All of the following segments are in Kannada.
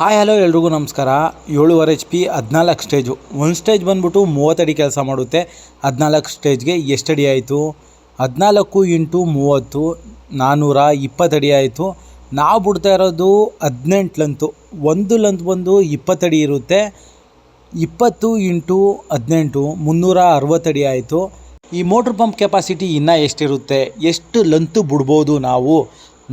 ಹಾಯ್, ಹಲೋ ಎಲ್ರಿಗೂ ನಮಸ್ಕಾರ. ಏಳುವರೆ ಎಚ್ ಪಿ ಹದಿನಾಲ್ಕು ಸ್ಟೇಜು ಒಂದು ಸ್ಟೇಜ್ ಬಂದ್ಬಿಟ್ಟು ಮೂವತ್ತಡಿ ಕೆಲಸ ಮಾಡುತ್ತೆ. ಹದಿನಾಲ್ಕು ಸ್ಟೇಜ್ಗೆ ಎಷ್ಟಡಿ ಆಯಿತು? ಹದಿನಾಲ್ಕು ಇಂಟು ಮೂವತ್ತು ನಾನ್ನೂರ ಇಪ್ಪತ್ತಡಿ ಆಯಿತು. ನಾವು ಬಿಡ್ತಾ ಇರೋದು ಹದಿನೆಂಟು ಲಂತು ಒಂದು ಲಂತ್ ಬಂದು ಇಪ್ಪತ್ತಡಿ ಇರುತ್ತೆ. ಇಪ್ಪತ್ತು ಇಂಟು ಹದಿನೆಂಟು, ಮುನ್ನೂರ ಅರವತ್ತಡಿ ಆಯಿತು. ಈ ಮೋಟ್ರ್ ಪಂಪ್ ಕೆಪಾಸಿಟಿ ಇನ್ನೂ ಎಷ್ಟಿರುತ್ತೆ? ಎಷ್ಟು ಲಂತು ಬಿಡ್ಬೋದು ನಾವು?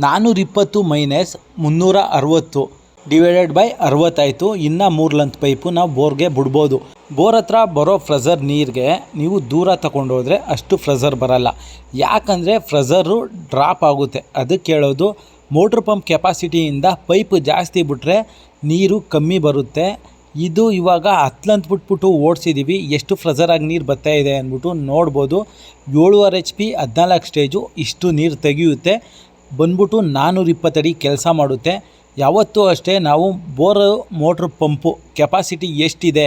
ನಾನ್ನೂರ ಇಪ್ಪತ್ತು ಮೈನಸ್ ಮುನ್ನೂರ ಅರವತ್ತು. ಡಿವೈಡೆಡ್ ಬೈ ಅರವತ್ತಾಯಿತು. ಇನ್ನು ಮೂರು ಲಂತ್ ಪೈಪು ನಾವು ಬೋರ್ಗೆ ಬಿಡ್ಬೋದು. ಬೋರ್ ಹತ್ರ ಬರೋ ಫ್ರೆಝರ್ ನೀರಿಗೆ ನೀವು ದೂರ ತಗೊಂಡೋದ್ರೆ ಅಷ್ಟು ಫ್ರೆಝರ್ ಬರಲ್ಲ. ಯಾಕಂದರೆ ಫ್ರೆಝರು ಡ್ರಾಪ್ ಆಗುತ್ತೆ. ಅದಕ್ಕೆ ಹೇಳೋದು ಮೋಟ್ರ್ ಪಂಪ್ ಕೆಪಾಸಿಟಿಯಿಂದ ಪೈಪ್ ಜಾಸ್ತಿ ಬಿಟ್ಟರೆ ನೀರು ಕಮ್ಮಿ ಬರುತ್ತೆ. ಇದು ಇವಾಗ ಹತ್ಲಂತ ಬಿಟ್ಬಿಟ್ಟು ಓಡಿಸಿದ್ದೀವಿ ಎಷ್ಟು ಫ್ರೆಝರಾಗಿ ನೀರು ಬರ್ತಾ ಇದೆ ಅಂದ್ಬಿಟ್ಟು ನೋಡ್ಬೋದು. ಏಳುವರೆ ಎಚ್ ಪಿ ಹದಿನಾಲ್ಕು ಸ್ಟೇಜು ಇಷ್ಟು ನೀರು ತೆಗೆಯುತ್ತೆ. ಬಂದ್ಬಿಟ್ಟು ನಾನ್ನೂರ ಇಪ್ಪತ್ತಡಿ ಕೆಲಸ ಮಾಡುತ್ತೆ. ಯಾವತ್ತೂ ಅಷ್ಟೇ ನಾವು ಬೋರ್ ಮೋಟ್ರ್ ಪಂಪು ಕೆಪಾಸಿಟಿ ಎಷ್ಟಿದೆ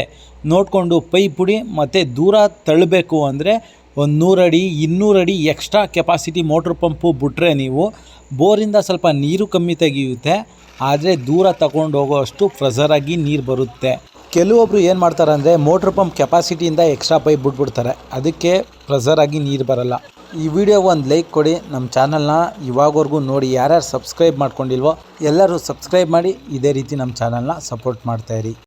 ನೋಡಿಕೊಂಡು ಪೈಪ್ ಪುಡಿ ಮತ್ತು ದೂರ ತಳ್ಳಬೇಕು ಅಂದರೆ ಒಂದು ನೂರಡಿ ಇನ್ನೂರಡಿ ಎಕ್ಸ್ಟ್ರಾ ಕೆಪಾಸಿಟಿ ಮೋಟ್ರ್ ಪಂಪು ಬಿಟ್ಟರೆ ನೀವು ಬೋರಿಂದ ಸ್ವಲ್ಪ ನೀರು ಕಮ್ಮಿ ತೆಗೆಯುತ್ತೆ. ಆದರೆ ದೂರ ತಗೊಂಡು ಹೋಗೋಷ್ಟು ಪ್ರೆಸರಾಗಿ ನೀರು ಬರುತ್ತೆ. ಕೆಲವೊಬ್ರು ಏನು ಮಾಡ್ತಾರೆ ಅಂದರೆ ಮೋಟ್ರ್ ಪಂಪ್ ಕೆಪಾಸಿಟಿಯಿಂದ ಎಕ್ಸ್ಟ್ರಾ ಪೈಪ್ ಬಿಟ್ಬಿಡ್ತಾರೆ. ಅದಕ್ಕೆ ಪ್ರೆಝರಾಗಿ ನೀರು ಬರಲ್ಲ. ಈ ವಿಡಿಯೋ ಒಂದು ಲೈಕ್ ಕೊಡಿ. ನಮ್ಮ ಚಾನಲ್ನ ಇವಾಗವರೆಗೂ ನೋಡಿ ಯಾರ್ಯಾರು ಸಬ್ಸ್ಕ್ರೈಬ್ ಮಾಡ್ಕೊಂಡಿಲ್ವೋ ಎಲ್ಲರೂ ಸಬ್ಸ್ಕ್ರೈಬ್ ಮಾಡಿ. ಇದೇ ರೀತಿ ನಮ್ಮ ಚಾನಲ್ನ ಸಪೋರ್ಟ್ ಮಾಡ್ತಾಯಿರಿ